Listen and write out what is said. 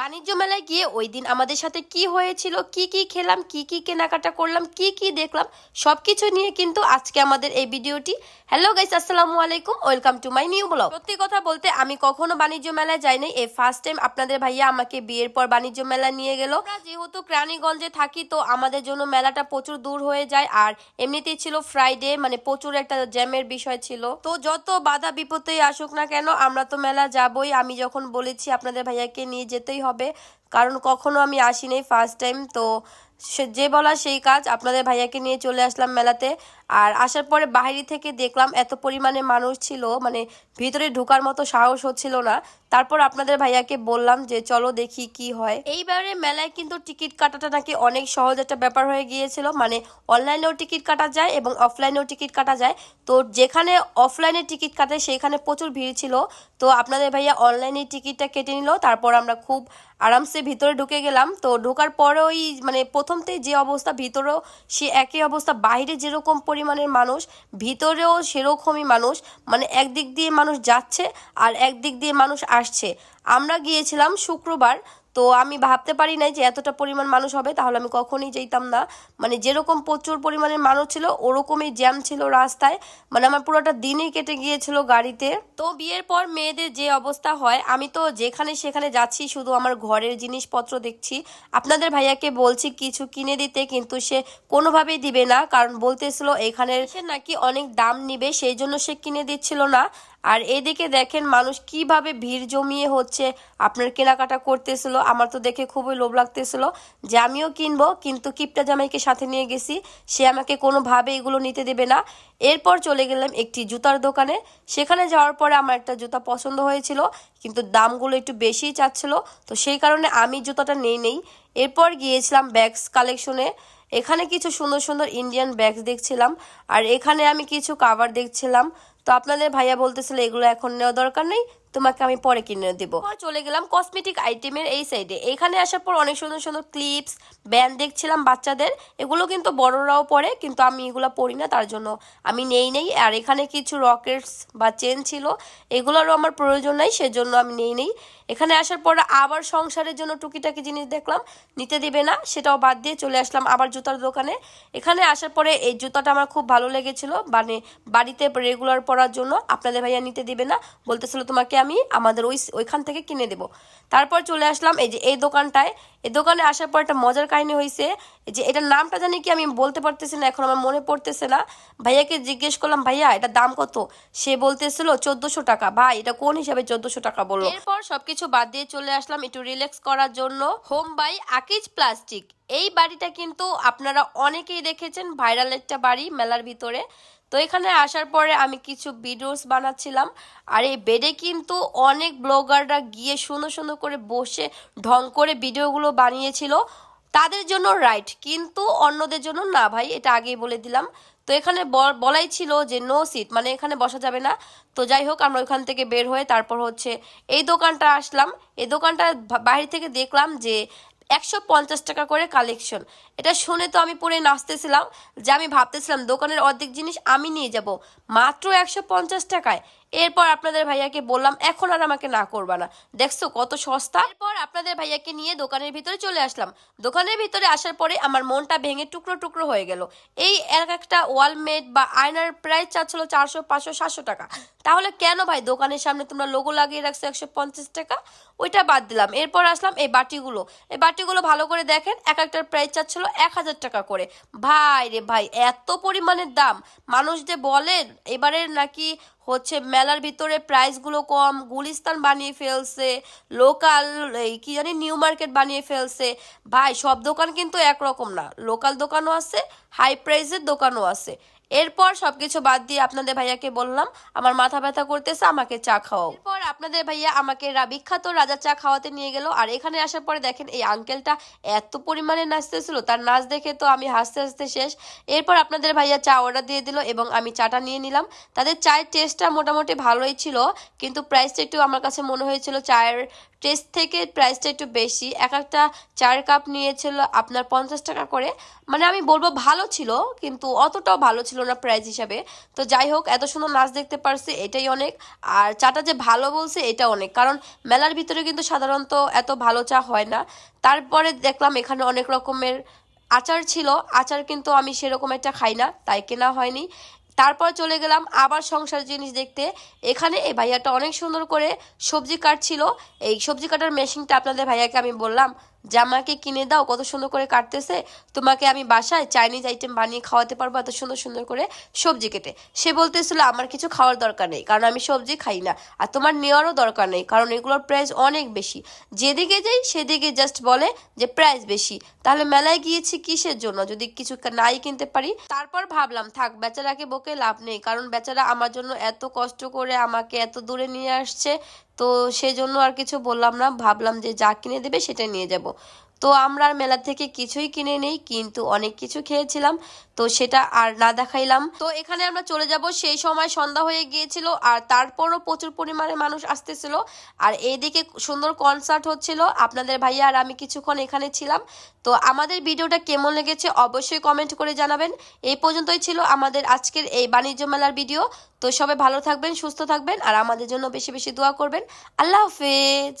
বাণিজ্য মেলায় গিয়ে ওই দিন আমাদের সাথে কি হয়েছিল, কি কি খেলাম, কি কি কেনাকাটা করলাম, কি কি দেখলাম, সবকিছু নিয়ে কিন্তু আজকে আমাদের এই ভিডিওটি। হ্যালো গাইস আসসালামু আলাইকুম welcome to my new blog সত্যি কথা বলতে আমি কখনো বাণিজ্য মেলায় যাইনি, এই ফার্স্ট টাইম আপনাদের ভাইয়া আমাকে বিয়ের পর বাণিজ্য মেলা নিয়ে গেল। যেহেতু ক্রানীগঞ্জে থাকি, তো আমাদের জন্য মেলাটা প্রচুর দূর হয়ে যায়, আর এমনিতেই ছিল ফ্রাইডে মানে প্রচুর একটা জ্যামের বিষয় ছিল। তো যত বাধা বিপত্তি আসুক না কেন, আমরা তো মেলা যাবই। আমি যখন বলেছি আপনাদের ভাইয়াকে নিয়ে যেতেই হবে। কারণ কখনো আমি আসিনি ফার্স্ট টাইম তো সে যে বলা সেই কাজ আপনাদের ভাইয়াকে নিয়ে চলে আসলাম মেলাতে। আর আসার পরে বাইরে থেকে দেখলাম এত পরিমাণে মানুষ ছিল মানে ভিতরে ঢোকার মতো সাহস হচ্ছিল না। তারপর আপনাদের ভাইয়াকে বললাম যে, চলো দেখি কি হয়। এইবারে মেলায় কিন্তু টিকিট কাটাটা নাকি অনেক সহজ একটা ব্যাপার হয়ে গিয়েছিল। মানে অনলাইনেও টিকিট কাটা যায় এবং অফলাইনেও টিকিট কাটা যায়। তো যেখানে অফলাইনে টিকিট কাটে, সেখানে প্রচুর ভিড় ছিল। তো আপনাদের ভাইয়া অনলাইনে টিকিটটা কেটে নিল। তারপর আমরা খুব আরামসে ভিতরে ঢুকে গেলাম। তো ঢোকার পরে ওই মানে প্রথমতে যে অবস্থা, ভিতরেও সে একই অবস্থা, বাইরে যেরকম পরিমাণের মানুষ, ভিতরেও সেরকমই মানুষ। মানে একদিক দিয়ে মানুষ যাচ্ছে আর একদিক দিয়ে মানুষ আসছে। আমরা গিয়েছিলাম শুক্রবার তো আমি ভাবতে পারি নাই যে এতটা পরিমাণ মানুষ হবে, তাহলে আমি কখনই যেতাম না। মানে যেরকম প্রচুর পরিমাণের মানুষ ছিল, ওরকমই জ্যাম ছিল রাস্তায়। মানে আমার পুরোটা দিনই কেটে গিয়েছিল গাড়িতে। তো বিয়ের পর মেয়েদের যে অবস্থা হয়, আমি তো যেখানে সেখানে যাচ্ছি, শুধু আমার ঘরের জিনিসপত্র দেখছি। আপনাদের ভাইয়াকে বলছি কিছু কিনে দিতে, কিন্তু সে কোনোভাবেই দিবে না, কারণ বলতেছিল এখানের নাকি অনেক দাম নিবে, সেই জন্য সে কিনে দিচ্ছিল না। আর এদিকে দেখেন মানুষ কীভাবে ভিড় জমিয়ে হচ্ছে, আপনার কেনাকাটা করতেছিল, আমার তো দেখে খুবই লোভ লাগতেছিল যে আমিও কিনবো, কিন্তু কিপটা জামাইকে সাথে নিয়ে গেছি, সে আমাকে কোনোভাবে এগুলো নিতে দেবে না। এরপর চলে গেলাম একটি জুতার দোকানে, সেখানে যাওয়ার পরে আমার একটা জুতা পছন্দ হয়েছিল, কিন্তু দামগুলো একটু বেশিই চাচ্ছিল, তো সেই কারণে আমি জুতাটা নেই নেই। এরপর গিয়েছিলাম ব্যাগস কালেকশনে, এখানে কিছু সুন্দর সুন্দর ইন্ডিয়ান ব্যাগস দেখছিলাম, আর এখানে আমি কিছু কাভার দেখছিলাম। তো আপনাদের ভাইয়া বলতেছিল এগুলো এখন নেওয়া দরকার নেই। তোমাকে আমি পরে কিনে দেব। চলে গেলাম কসমেটিক আইটেমের এই সাইডে এখানে আসার পর অনেক সুন্দর সুন্দর ক্লিপস ব্যান্ড দেখছিলাম বাচ্চাদের। এগুলো কিন্তু বড়রাও পরে, কিন্তু আমি এগুলো পরি না, তার জন্য আমি নেই নেই। আর এখানে কিছু রকেটস বা চেন ছিল, এগুলোরও আমার প্রয়োজন নাই, সেজন্য আমি নেই নেই। এখানে আসার পর আবার সংসারের জন্য টুকিটাকি জিনিস দেখলাম, নিতে দিবে না, সেটাও বাদ দিয়ে চলে আসলাম আবার জুতার দোকানে। এখানে আসার পরে এই জুতাটা আমার খুব ভালো লেগেছিল মানে বাড়িতে রেগুলার পরার জন্য। আপনাদের ভাইয়া নিতে দিবে না, বলতেছিল তোমাকে আমি আমাদের ওই ওইখান থেকে কিনে দেব। তারপর চলে আসলাম এই যে এই দোকানটায়। এই দোকানে আসার পর একটা মজার কাহিনী হয়েছে যে এটার নামটা জানি কি আমি বলতে পারতেছি না, এখন আমার মনে পড়তেছে না। ভাইয়াকে জিজ্ঞেস করলাম, ভাইয়া এটা দাম কত? সে বলতেছিল, চোদ্দশো টাকা। ভাই, এটা কোন হিসাবে চোদ্দশো টাকা বলল? এরপর সবকিছু বাদ দিয়ে চলে আসলাম একটু রিল্যাক্স করার জন্য। হোম বাই আকিজ প্লাস্টিক এই বাড়িটা কিন্তু আপনারা অনেকেই দেখেছেন ভাইরাল একটা বাড়ি, মেলার ভিতরে। তো এখানে আসার পরে আমি কিছু ভিডিওস বানাচ্ছিলাম। আর এই বেডে কিন্তু অনেক ব্লগাররা গিয়ে সুন্দর সুন্দর করে বসে ঢং করে ভিডিওগুলো বানিয়েছিল। তাদের জন্য রাইট কিন্তু অন্যদের জন্য না ভাই, এটা আগেই বলে দিলাম। তো এখানে বল- বলাই ছিল যে নো সিট মানে এখানে বসা যাবে না। তো যাই হোক, আমরা ওইখান থেকে বের হয়ে তারপর হচ্ছে এই দোকানটা আসলাম। এই দোকানটা বা- বাইরে থেকে দেখলাম যে একশো পঞ্চাশ টাকা করে কালেকশন এটা শুনে তো আমি পরে নাচতেছিলাম, যে আমি ভাবতেছিলাম দোকানের অর্ধেক জিনিস আমি নিয়ে যাব, মাত্র একশো পঞ্চাশ টাকায়। এরপর আপনাদের ভাইয়াকে বললাম, এখন আর আমাকে না করবা না। দেখছ কত সস্তা? এরপর আপনাদের ভাইয়াকে নিয়ে দোকানের ভিতরে চলে আসলাম। দোকানের ভিতরে আসার পরে আমার মনটা ভেঙে টুকরো টুকরো হয়ে গেল। এই এক একটা ওয়ালমেট বা আয়নার প্রাইস চাচ্ছিল চারশো, পাঁচশো, সাতশো টাকা। তাহলে কেন ভাই দোকানের সামনে তোমরা লোগো লাগিয়ে রাখছো একশো পঞ্চাশ টাকা? ওইটা বাদ দিলাম। এরপর আসলাম এই বাটিগুলো। এই বাটিগুলো ভালো করে দেখেন, এক একটার প্রাইস চাচ্ছিল এক হাজার টাকা করে। ভাই রে ভাই, এত পরিমাণের দাম। মানুষ যে বলেন, এবারের নাকি হচ্ছে মেলার ভিতরে প্রাইসগুলো কম, গুলিস্তান বানিয়ে ফেলছে, লোকাল এই কী জানি নিউ মার্কেট বানিয়ে ফেলছে। ভাই, সব দোকান কিন্তু একরকম না। লোকাল দোকানও আছে হাই প্রাইসের দোকানও আছে। এরপর সবকিছু বাদ দিয়ে আপনাদের ভাইয়াকে বললাম, আমার মাথা ব্যথা করতেছে, আমাকে চা খাওয়াও। এরপর আপনাদের ভাইয়া আমাকে বিখ্যাত রাজা চা খাওয়াতে নিয়ে গেল, আর এখানে আসার পরে দেখেন এই আঙ্কেলটা এত পরিমাণে নাচতেছিল, তার নাচ দেখে তো আমি হাসতে হাসতে শেষ। এরপর আপনাদের ভাইয়া চা অর্ডার দিয়ে দিল এবং আমি চাটা নিয়ে নিলাম। তাদের চায়ের টেস্টটা মোটামুটি ভালোই ছিল, কিন্তু প্রাইসটা একটু আমার কাছে মনে হয়েছিল চায়ের টেস্ট থেকে প্রাইসটা একটু বেশি। এক একটা চার কাপ নিয়েছিল আপনার পঞ্চাশ টাকা করে। মানে আমি বলব ভালো ছিল, কিন্তু অতটাও ভালো ছিল ছিল না প্রাইজ হিসাবে। তো যাই হোক, এত সুন্দর নাচ দেখতে পারছি, এটাই অনেক। আর চাটা যে ভালো বলছে, এটা অনেক। কারণ মেলার ভিতরে কিন্তু সাধারণত এত ভালো চা হয় না। তারপরে দেখলাম এখানে অনেক রকমের আচার ছিল। আচার কিন্তু আমি সেরকম একটা খাই না, তাই কেনা হয়নি। তারপর চলে গেলাম আবার সংসার জিনিস দেখতে। এখানে এই ভাইয়াটা অনেক সুন্দর করে সবজি কাটছিল। এই সবজি কাটার মেশিনটা আপনাদের ভাইয়াকে আমি বললাম যে আমাকে কিনে দাও, কত সুন্দর করে কাটতেছে। তোমাকে আমি বাসায় চাইনিজ আইটেম বানিয়ে খাওয়াতে পারব, এত সুন্দর সুন্দর করে সবজি কেটে। সে বলতেছিল, আমার কিছু খাওয়ার দরকার নেই, কারণ আমি সবজি খাই না। আর তোমার নেওয়ারও দরকার নেই, কারণ এগুলোর প্রাইস অনেক বেশি। যেদিকে যাই, সেদিকে জাস্ট বলে যে প্রাইস বেশি। তাহলে মেলায় গিয়েছি কিসের জন্য? যদি কিছু নাই কিনতে পারি? তারপর ভাবলাম, থাক, বেচারাকে বকে লাভ নেই, কারণ বেচারা আমার জন্য এত কষ্ট করে আমাকে এত দূরে নিয়ে আসছে তো সেজন্য আর কিছু বললাম না। ভাবলাম যে যা কিনে দেবে সেটা নিয়ে যাব। তো আমরা আর মেলা থেকে কিছুই কিনে নেই, কিন্তু অনেক কিছু খেয়েছিলাম, তো সেটা আর না দেখাইলাম। তো এখানে আমরা চলে যাব, সেই সময় সন্ধ্যা হয়ে গিয়েছিল আর তারপরও প্রচুর পরিমাণে মানুষ আসতেছিল। আর এইদিকে সুন্দর কনসার্ট হচ্ছিল, আপনাদের ভাইয়া আর আমি কিছুক্ষণ এখানে ছিলাম। তো আমাদের ভিডিওটা কেমন লেগেছে অবশ্যই কমেন্ট করে জানাবেন। এই পর্যন্তই ছিল আমাদের আজকের এই বাণিজ্য মেলার ভিডিও। তো সবাই ভালো থাকবেন, সুস্থ থাকবেন আর আমাদের জন্য বেশি বেশি দোয়া করবেন। আল্লাহ হাফেজ।